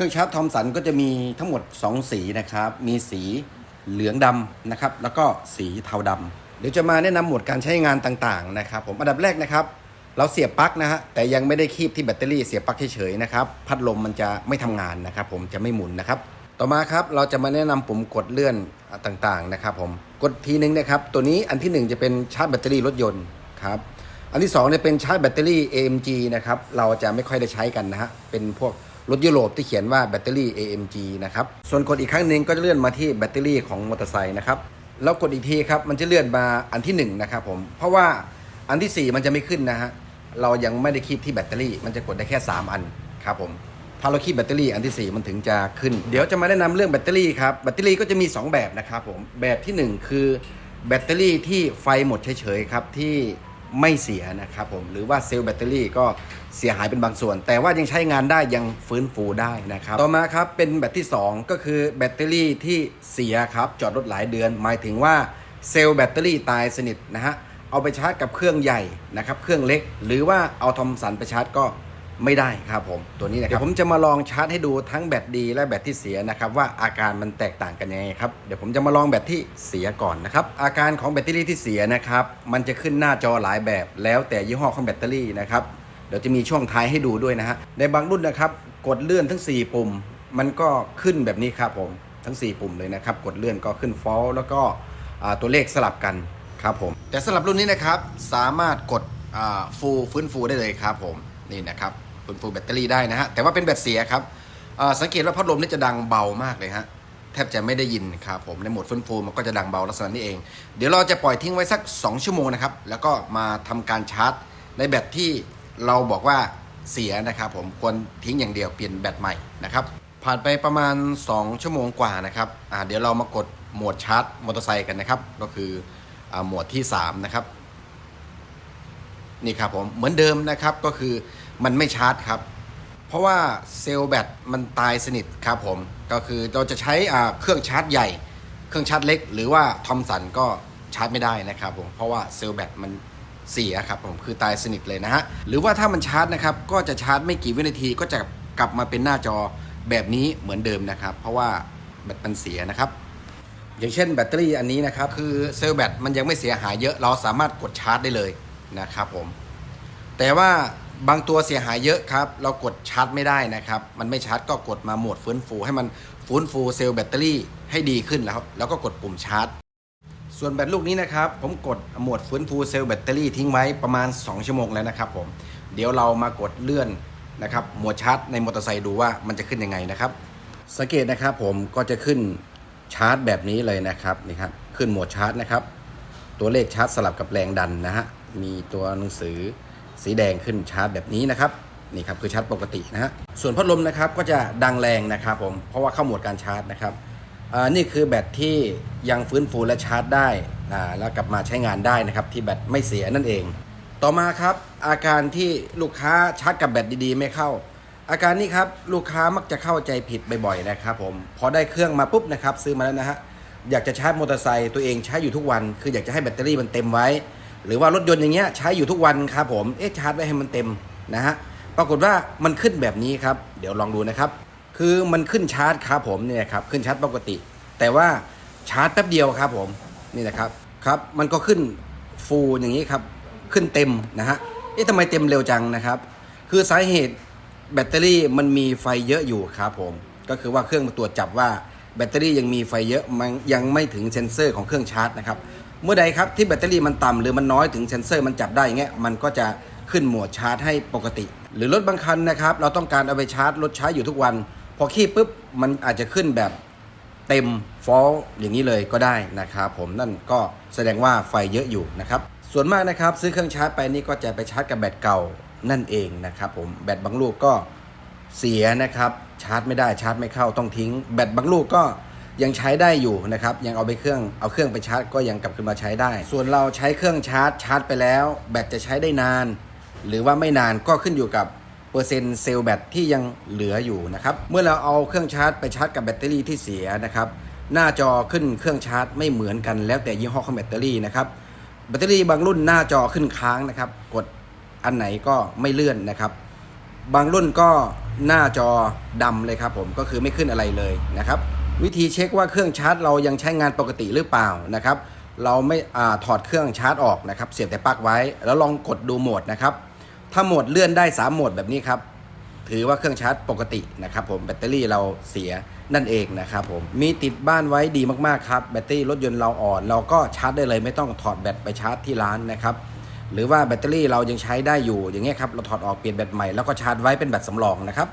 ครื่องชาร์จทอมสันก็จะมีทั้งหมด 2 สีนะครับ มีสีเหลืองดำนะครับ แล้วก็สีเทาดำเดี๋ยวจะมาแนะนำหมวดการใช้งานต่างๆนะครับผมอันดับแรกนะครับ เราเสียบปลั๊กนะฮะแต่ยังไม่ได้คีบที่แบตเตอรี่เสียบปลั๊กเฉยๆนะครับพัดลมมันจะไม่ทำงานนะครับ ผมจะไม่หมุนนะครับ ต่อมาครับเราจะมาแนะนำปุ่มกดเลื่อนต่างๆนะครับ ผมกดทีนึงนะครับ ตัวนี้อันที่หนึ่งจะเป็นชาร์จแบตเตอรี่รถยนต์ครับอันที่2เนี่ยเป็นชาร์จแบตเตอรี่ AMG นะครับเราจะไม่ค่อยได้ใช้กันนะฮะเป็นพวก รถยุโรปที่เขียนว่าแบตเตอรี่ AMG นะครับ ส่วนกดอีกครั้งหนึ่งก็จะเลื่อนมาที่แบตเตอรี่ของมอเตอร์ไซค์นะครับ แล้วกดอีกทีครับมันจะเลื่อนมาอันที่ 1 นะครับผม เพราะว่าอันที่ 4 มันจะไม่ขึ้นนะฮะ เรายังไม่ได้คีบที่แบตเตอรี่ มันจะกดได้แค่ 3 อันครับผม ถ้าเราคีบแบตเตอรี่อันที่ 4 มันถึงจะขึ้น เดี๋ยวจะมาแนะนำเรื่องแบตเตอรี่ครับ แบตเตอรี่ก็จะมี 2 แบบนะครับผม แบบทีหนึ่1 คือแบตเตอรี่ที่ไฟหมดเฉยๆครับที่ ไม่เสียนะครับผมหรือว่าเซลล์แบตเตอรี่ก็เสียหายเป็นบางส่วน แต่ว่ายังใช้งานได้ยังฟื้นฟูได้นะครับต่อมาครับเป็นแบตที่ 2 ก็คือแบตเตอรี่ที่เสียครับจอดรถหลายเดือน หมายถึงว่าเซลล์แบตเตอรี่ตายสนิทนะฮะเอาไปชาร์จกับเครื่องใหญ่นะครับเครื่องเล็ก หรือว่าเอาทอมสันไปชาร์จก็ ไม่ได้ครับผมตัวนี้นะครับเดี๋ยวผมจะมาลองชาร์จให้ดูทั้งแบตดีและแบตที่เสียนะครับว่าอาการมันแตกต่างกันยังไงครับเดี๋ยวผมจะมาลองแบตที่เสียก่อนนะครับอาการของแบตเตอรี่ที่เสียนะครับมันจะขึ้นหน้าจอหลายแบบ แล้วแต่ยี่ห้อของแบตเตอรี่นะครับเดี๋ยวจะมีช่วงท้ายให้ดูด้วยนะฮะในบางรุ่นนะครับกดเลื่อนทั้ง 4 ปุ่ม มันก็ขึ้นแบบนี้ครับผมทั้ง 4 ปุ่มเลยนะครับกดเลื่อนก็ขึ้นฟอลแล้วก็อ่าตัวเลขสลับกันครับผมแต่สำหรับรุ่นนี้นะครับสามารถกดฟูลฟื้นฟูได้เลยครับผมนี่นะครับ ฟื้นฟูแบตเตอรี่ได้นะฮะ แต่ว่าเป็นแบตเสียครับสังเกตว่าพัดลมนี่จะดังเบามากเลยฮะแทบจะไม่ได้ยินครับผมในโหมดฟื้นฟูมันก็จะดังเบาลักษณะนี้เอง เดี๋ยวเราจะปล่อยทิ้งไว้สัก 2 ชั่วโมงนะครับ แล้วก็มาทำการชาร์จ ในแบตที่เราบอกว่าเสียนะครับผมควรทิ้งอย่างเดียวเปลี่ยนแบตใหม่นะครับผ่านไปประมาณ 2 ชั่วโมงกว่านะครับเดี๋ยวเรามากดโหมดชาร์จมอเตอร์ไซค์กันนะครับก็คืออโหมดที่ 3 นะครับนี่ครับผมเหมือนเดิมนะครับก็คือ มันไม่ชาร์จครับ เพราะว่าเซลล์แบตมันตายสนิทครับผม ก็คือเราจะใช้เครื่องชาร์จใหญ่ เครื่องชาร์จเล็ก หรือว่าทอมสันก็ชาร์จไม่ได้นะครับผม เพราะว่าเซลล์แบตมันเสียครับผม คือตายสนิทเลยนะฮะ หรือว่าถ้ามันชาร์จนะครับ ก็จะชาร์จไม่กี่วินาทีก็จะกลับมาเป็นหน้าจอแบบนี้เหมือนเดิมนะครับ เพราะว่าแบตมันเสียนะครับ อย่างเช่นแบตเตอรี่อันนี้นะครับ คือเซลล์แบตมันยังไม่เสียหายเยอะ เราสามารถกดชาร์จได้เลยนะครับผม แต่ว่า บางตัวเสียหายเยอะครับ เรากดชาร์จไม่ได้นะครับ มันไม่ชาร์จก็กดมาโหมดฟื้นฟู ให้มันฟื้นฟูเซลล์แบตเตอรี่ให้ดีขึ้นแล้ว แล้วก็กดปุ่มชาร์จ ส่วนแบตลูกนี้นะครับ ผมกดโหมดฟื้นฟูเซลล์แบตเตอรี่ทิ้งไว้ประมาณ 2 ชั่วโมงแล้วนะครับผม เดี๋ยวเรามากดเลื่อนนะครับโหมดชาร์จในมอเตอร์ไซค์ดูว่ามันจะขึ้นยังไงนะครับ สังเกตนะครับผมก็จะขึ้นชาร์จแบบนี้เลยนะครับนี่ครับขึ้นโหมดชาร์จนะครับ ตัวเลขชาร์จสลับกับแรงดันนะฮะมีตัวหนังสือ สีแดงขึ้นชาร์จแบบนี้นะครับนี่ครับคือชาร์จปกตินะฮะส่วนพัดลมนะครับก็จะดังแรงนะครับผมเพราะว่าเข้าโหมดการชาร์จนะครับนี่คือแบตที่ยังฟื้นฟูและชาร์จได้แล้วกลับมาใช้งานได้นะครับที่แบตไม่เสียนั่นเอง ต่อมาครับอาการที่ลูกค้าชาร์จกับแบตดีๆ ไม่เข้า อาการนี้ครับลูกค้ามักจะเข้าใจผิดบ่อยๆนะครับผมพอได้เครื่องมาปุ๊บนะครับซื้อมาแล้วนะฮะอยากจะชาร์จมอเตอร์ไซค์ตัวเองใช้อยู่ทุกวัน คืออยากจะให้แบตเตอรี่มันเต็มไว้ หรือว่ารถยนต์อย่างเงี้ยใช้อยู่ทุกวันครับผมเอ๊ะชาร์จไว้ให้มันเต็มนะฮะปรากฏว่ามันขึ้นแบบนี้ครับ เดี๋ยวลองดูนะครับ คือมันขึ้นชาร์จครับผมเนี่ยครับขึ้นชาร์จปกติ แต่ว่าชาร์จแป๊บเดียวครับผมนี่นะครับครับ มันก็ขึ้นฟูลอย่างนี้ครับขึ้นเต็มนะฮะเอ๊ะทำไมเต็มเร็วจังนะครับ คือสาเหตุแบตเตอรี่มันมีไฟเยอะอยู่ครับผม ก็คือว่าเครื่องมันตรวจจับว่าแบตเตอรี่ยังมีไฟเยอะมันยังไม่ถึงเซ็นเซอร์ของเครื่องชาร์จนะครับ เมื่อใดครับที่แบตเตอรี่มันต่ำหรือมันน้อยถึงเซ็นเซอร์มันจับได้เงี้ยมันก็จะขึ้นโหมดชาร์จให้ปกติ หรือรถบางคันนะครับ เราต้องการเอาไปชาร์จรถใช้อยู่ทุกวัน พอขี้ปุ๊บมันอาจจะขึ้นแบบเต็มฟอลอย่างนี้เลยก็ได้นะครับผมนั่นก็แสดงว่าไฟเยอะอยู่นะครับส่วนมากนะครับซื้อเครื่องชาร์จไปนี่ก็จะไปชาร์จกับแบตเก่านั่นเองนะครับผมแบตบางลูกก็เสียนะครับชาร์จไม่ได้ชาร์จไม่เข้าต้องทิ้ง แบตบางลูกก็ ยังใช้ได้อยู่นะครับ ยังเอาไปเครื่องเอาเครื่องไปชาร์จก็ยังกลับขึ้นมาใช้ได้ ส่วนเราใช้เครื่องชาร์จชาร์จไปแล้ว แบตจะใช้ได้นาน หรือว่าไม่นานก็ขึ้นอยู่กับเปอร์เซ็นต์เซลล์แบตที่ยังเหลืออยู่นะครับ เมื่อเราเอาเครื่องชาร์จไปชาร์จกับแบตเตอรี่ที่เสียนะครับ หน้าจอขึ้นเครื่องชาร์จไม่เหมือนกันแล้วแต่ยี่ห้อของแบตเตอรี่นะครับ แบตเตอรี่บางรุ่นหน้าจอขึ้นค้างนะครับ กดอันไหนก็ไม่เลื่อนนะครับ บางรุ่นก็หน้าจอดำเลยครับผม ก็คือไม่ขึ้นอะไรเลยนะครับ วิธีเช็คว่าเครื่องชาร์จเรายังใช้งานปกติหรือเปล่านะครับ เราไม่อาถอดเครื่องชาร์จออกนะครับ เสียบแต่ปลั๊กไว้ แล้วลองกดดูโหมดนะครับ ถ้าโหมดเลื่อนได้ 3 โหมดแบบนี้ครับ ถือว่าเครื่องชาร์จปกตินะครับ ผมแบตเตอรี่เราเสียนั่นเองนะครับผม มีติดบ้านไว้ดีมากๆครับ แบตเตอรี่รถยนต์เราอ่อน เราก็ชาร์จได้เลย ไม่ต้องถอดแบตไปชาร์จที่ร้านนะครับ หรือว่าแบตเตอรี่เรายังใช้ได้อยู่อย่างเงี้ยครับ เราถอดออกเปลี่ยนแบตใหม่แล้วก็ชาร์จไว้เป็นแบตสำรองนะครับ